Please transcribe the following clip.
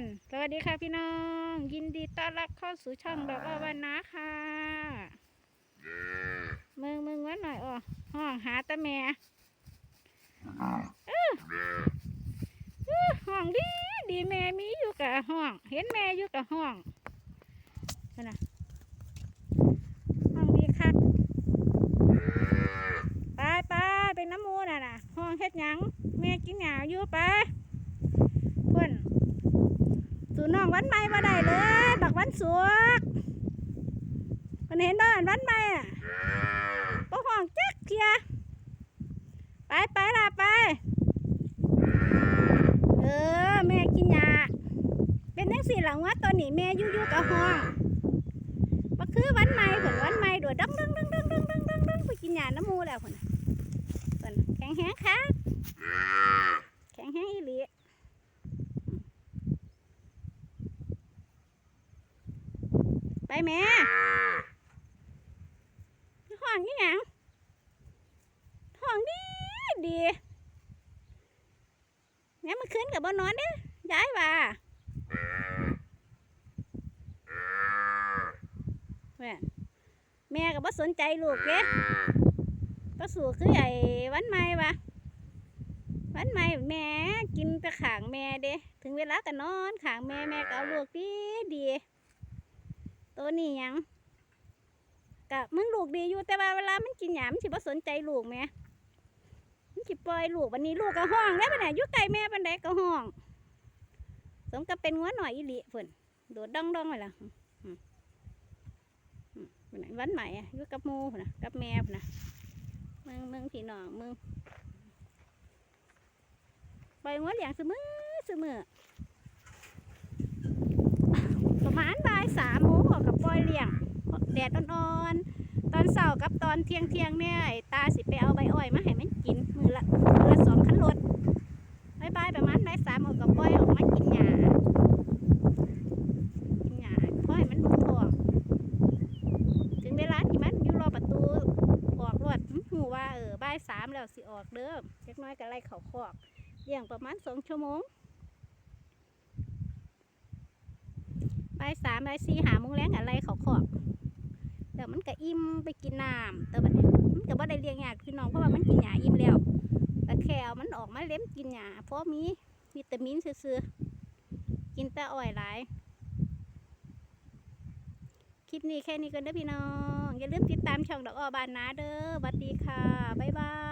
นสวัสดีค่ะพี่น้อง ยินดีต้อนรับเข้าสู่ช่องดอกอ้อวันนะค่ะมึงมึงไว้หน่อยอ๋อห้องหาตาแม่เออเออห้องดีดีแม่มีอยู่กับห้อง เห็นแม่อยู่กับห้องนั่นนะห้องดีคักไปไปไปน้ำมูน่ะนะห้องเฮ็ดหยังแม่กินหยาอยู่ไปเพื่อน สู่น้องวันใหม่มาได้เลยบักวันสุกมันเห็นบ้านวันใหม่อะปะห้องจ๊กเทียไปไปล่ะไป เออ แม่กินยา เป็นทั้งสี่หลังว่าตอนนี้แม่ยู่ยู่กับห้องปะคือวันใหม่ผลวันใหม่ด่วนดังดังดังดังดังดังดังไปกินยาน้ำมูแล้วผลผนแข็งแห้งครับ ไปแม่ห้องนี่หยังห้องดีดีแม่มาคืนกับบ่นอนเด้ย้ายว่าแม่แม่ก็บ่สนใจลูกเด้ก็สู่คือไอ้วันใหม่วะวันใหม่แม่กินแต่ขางแม่เด้ถึงเวลาก็นอนขางแม่แม่ก็เอาลูกดีดี ตัวนี้ยังกะมึงลูกดีอยู่แต่ว่าเวลามันกินหยามนสิบ่สนใจลูกแม่มันสิปล่อยลูกวันนี้ลูกก็ห้องแล้วปะเนี่ยอยู่ไกลแม่ปันใดก็ห้อง สมกับเป็นงัวหน่อยอีหลีเพิ่นโดดดองดองเลยล่ะวันไหนวันใหม่อะอยู่กับมูนะกับแม่พนะมึงมึงพี่น้องมึงปล่อยงัวเลี้ยงเสมอเสมอประมาณบ่ายสาม แดดอ่อนๆ ตอนเสาร์กับตอนเที่ยงเที่ยงเนี่ยตาสิไปเอาใบอ้อยมาให้มันกินมือละมือละสองคันรถบายบายประมาณบ่ายสามออกกับปล่อยออกมากินหญ้ากินหญ้าเพราะให้มันรู้ท้องถึงเวลาที่มันอยู่รอประตูออกรถหูว่าเออบ่ายสามแล้วสิออกเด้อเล็กน้อยก็ไล่เขาคอกเลี้ยงประมาณสองชั่วโมงบ่ายสามบ่ายสี่หาโมงแรงอะไรเขาขอบ แต่มันก็อิ่มไปกินน้ำแต่บัดนี้มันก็บ่ได้เลี้ยงยากพี่น้องเพราะว่ามันกินหยาอิ่มแล้วแต่แคลมันออกมาเล็มกินหยาเพราะมีวิตามินซื้อๆกินแต่อ้อยหลายคลิปนี้แค่นี้กันเด้อพี่น้อง อย่าลืมติดตามช่องดอกอ้อบานนาเด้อสวัสดีค่ะ บ๊ายบาย